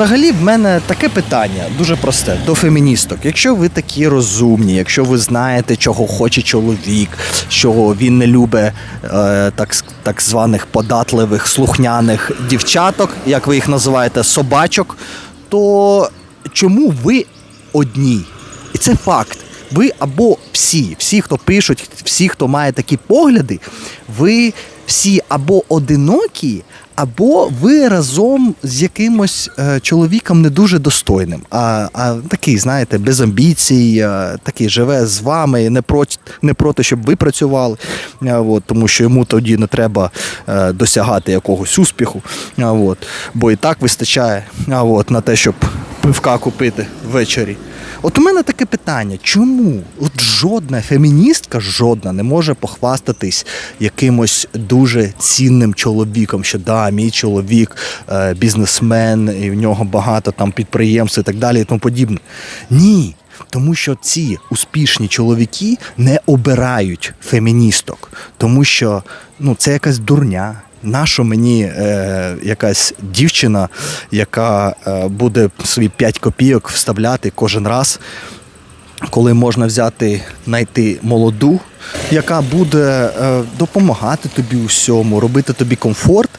взагалі в мене таке питання дуже просте до феміністок. Якщо ви такі розумні, якщо ви знаєте, чого хоче чоловік, що він не любить е, так, так званих податливих слухняних дівчаток, як ви їх називаєте, собачок, то чому ви одні? І це факт. Ви або всі, всі, хто пишуть, всі, хто має такі погляди, ви всі або одинокі, або ви разом з якимось е, чоловіком не дуже достойним. А, а такий, знаєте, без амбіцій, е, такий живе з вами, не проти, не проти, щоб ви працювали. Е, от, тому що йому тоді не треба досягати якогось успіху. от, бо і так вистачає от, на те, щоб пивка купити ввечері. От у мене таке питання: чому от жодна феміністка, жодна не може похвастатись якимось дуже цінним чоловіком, що да, мій чоловік е, бізнесмен, і в нього багато там підприємств і так далі, і тому подібне. Ні. Тому що ці успішні чоловіки не обирають феміністок, тому що ну, це якась дурня. Нащо мені е, якась дівчина, яка е, буде свої 5 копійок вставляти кожен раз, коли можна взяти, знайти молоду, яка буде е, допомагати тобі у всьому, робити тобі комфорт,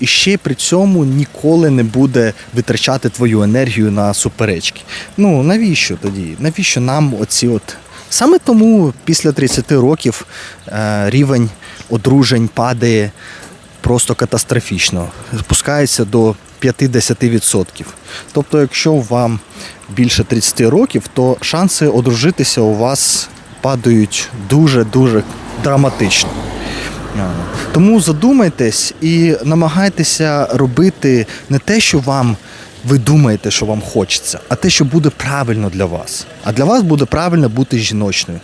і ще при цьому ніколи не буде витрачати твою енергію на суперечки. Ну навіщо тоді? Навіщо нам оці от. Саме тому після 30 років е, рівень одружень падає просто катастрофічно. Спускається до 50%. Тобто, якщо вам більше 30 років, то шанси одружитися у вас падають дуже-дуже драматично. Тому задумайтесь і намагайтеся робити не те, що вам ви думаєте, що вам хочеться, а те, що буде правильно для вас. А для вас буде правильно бути жіночною.